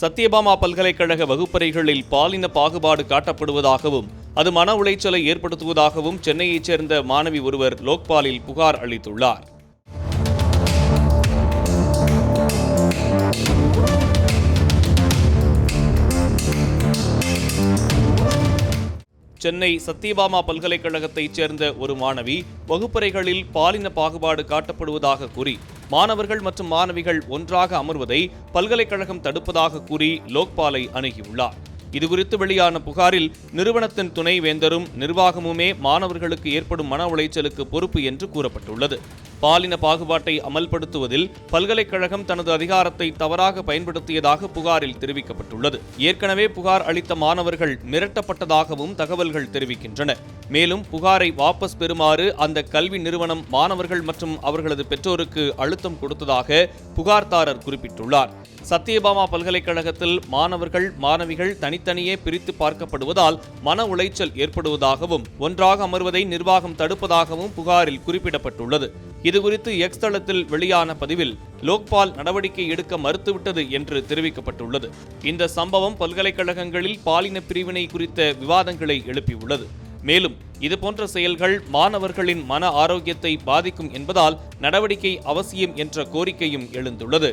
சத்யபாமா பல்கலைக்கழக வகுப்பறைகளில் பாலின பாகுபாடு காட்டப்படுவதாகவும் அது மன உளைச்சலை ஏற்படுத்துவதாகவும் சென்னையைச் சேர்ந்த மாணவி ஒருவர் லோக்பாலில் புகார் அளித்துள்ளார். சென்னை சத்யபாமா பல்கலைக்கழகத்தைச் சேர்ந்த ஒரு மாணவி வகுப்பறைகளில் பாலின பாகுபாடு காட்டப்படுவதாக கூறி மாணவர்கள் மற்றும் மாணவிகள் ஒன்றாக அமர்வதை பல்கலைக்கழகம் தடுப்பதாக கூறி லோக்பாலை அணுகியுள்ளார். இதுகுறித்து வெளியான புகாரில் நிறுவனத்தின் துணை வேந்தரும் நிர்வாகமுமே மாணவர்களுக்கு ஏற்படும் மன உளைச்சலுக்கு பொறுப்பு என்று கூறப்பட்டுள்ளது. பாலின பாகுபாட்டை அமல்படுத்துவதில் பல்கலைக்கழகம் தனது அதிகாரத்தை தவறாக பயன்படுத்தியதாக புகாரில் தெரிவிக்கப்பட்டுள்ளது. ஏற்கனவே புகார் அளித்த மாணவர்கள் மிரட்டப்பட்டதாகவும் தகவல்கள் தெரிவிக்கின்றன. மேலும் புகாரை வாபஸ் பெறுமாறு அந்த கல்வி நிறுவனம் மாணவர்கள் மற்றும் அவர்களது பெற்றோருக்கு அழுத்தம் கொடுத்ததாக புகார்தாரர் குறிப்பிட்டுள்ளார். சத்யபாமா பல்கலைக்கழகத்தில் மாணவர்கள் மாணவிகள் தனித்தனியே பிரித்து பார்க்கப்படுவதால் மன உளைச்சல் ஏற்படுவதாகவும் ஒன்றாக அமர்வதை நிர்வாகம் தடுப்பதாகவும் புகாரில் குறிப்பிடப்பட்டுள்ளது. இதுகுறித்து எக்ஸ் தளத்தில் வெளியான பதிவில் லோக்பால் நடவடிக்கை எடுக்க மறுத்துவிட்டது என்று தெரிவிக்கப்பட்டுள்ளது. இந்த சம்பவம் பல்கலைக்கழகங்களில் பாலின பிரிவினை குறித்த விவாதங்களை எழுப்பியுள்ளது. மேலும் இதுபோன்ற செயல்கள் மாணவர்களின் மன ஆரோக்கியத்தை பாதிக்கும் என்பதால் நடவடிக்கை அவசியம் என்ற கோரிக்கையும் எழுந்துள்ளது.